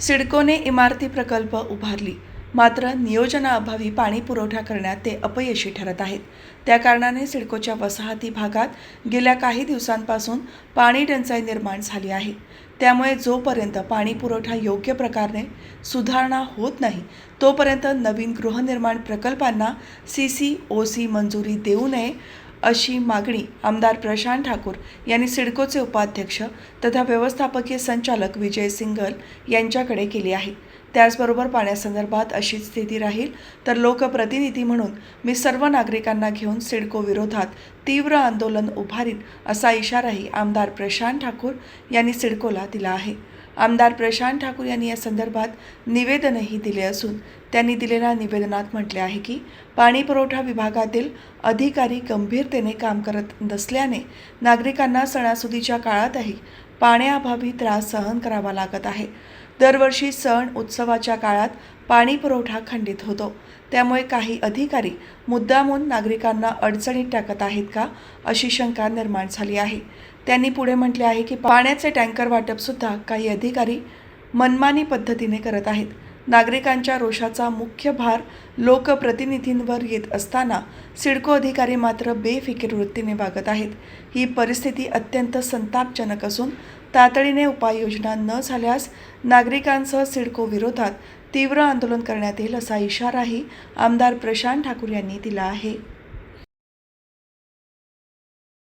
सिडकोने इमारती प्रकल्प उभारली. मात्र नियोजनाअभावी पाणी पुरवठा करण्यात ते अपयशी ठरत आहेत. त्या कारणाने सिडकोच्या वसाहती भागात गेल्या काही दिवसांपासून पाणी टंचाई निर्माण झाली आहे. त्यामुळे जोपर्यंत पाणी पुरवठा योग्य प्रकारे सुधारणा होत नाही तोपर्यंत नवीन गृहनिर्माण प्रकल्पांना सी सी ओ सी मंजुरी देऊ नये अशी मागणी आमदार प्रशांत ठाकूर यांनी सिडकोचे उपाध्यक्ष तथा व्यवस्थापकीय संचालक विजय सिंगल यांच्याकडे केली आहे. त्याचबरोबर पाण्यासंदर्भात अशीच स्थिती राहील तर लोकप्रतिनिधी म्हणून मी सर्व नागरिकांना घेऊन सिडको विरोधात तीव्र आंदोलन उभारीन असा इशाराही आमदार प्रशांत ठाकूर यांनी सिडकोला दिला आहे. आमदार प्रशांत ठाकूर यांनी या संदर्भात निवेदनही दिले असून त्यांनी दिलेल्या निवेदनात म्हटले आहे की पाणी पुरवठा विभागातील अधिकारी गंभीरतेने काम करत नसल्याने नागरिकांना सणासुदीच्या काळातही पाण्याअभावी त्रास सहन करावा लागत आहे. दरवर्षी सण उत्सवाच्या काळात पाणी पुरवठा खंडित होतो. त्यामुळे काही अधिकारी मुद्दामून नागरिकांना अडचणीत टाकत आहेत का अशी शंका निर्माण झाली आहे. त्यांनी पुढे म्हटले आहे की पाण्याचे टँकर वाटपसुद्धा काही अधिकारी मनमानी पद्धतीने करत आहेत. नागरिकांच्या रोषाचा मुख्य भार लोकप्रतिनिधींवर येत असताना सिडको अधिकारी मात्र बेफिकीर वृत्तीने वागत आहेत. ही परिस्थिती अत्यंत संतापजनक असून तातडीने उपाययोजना न झाल्यास नागरिकांसह सिडको विरोधात तीव्र आंदोलन करण्यात येईल असा इशाराही आमदार प्रशांत ठाकूर यांनी दिला आहे.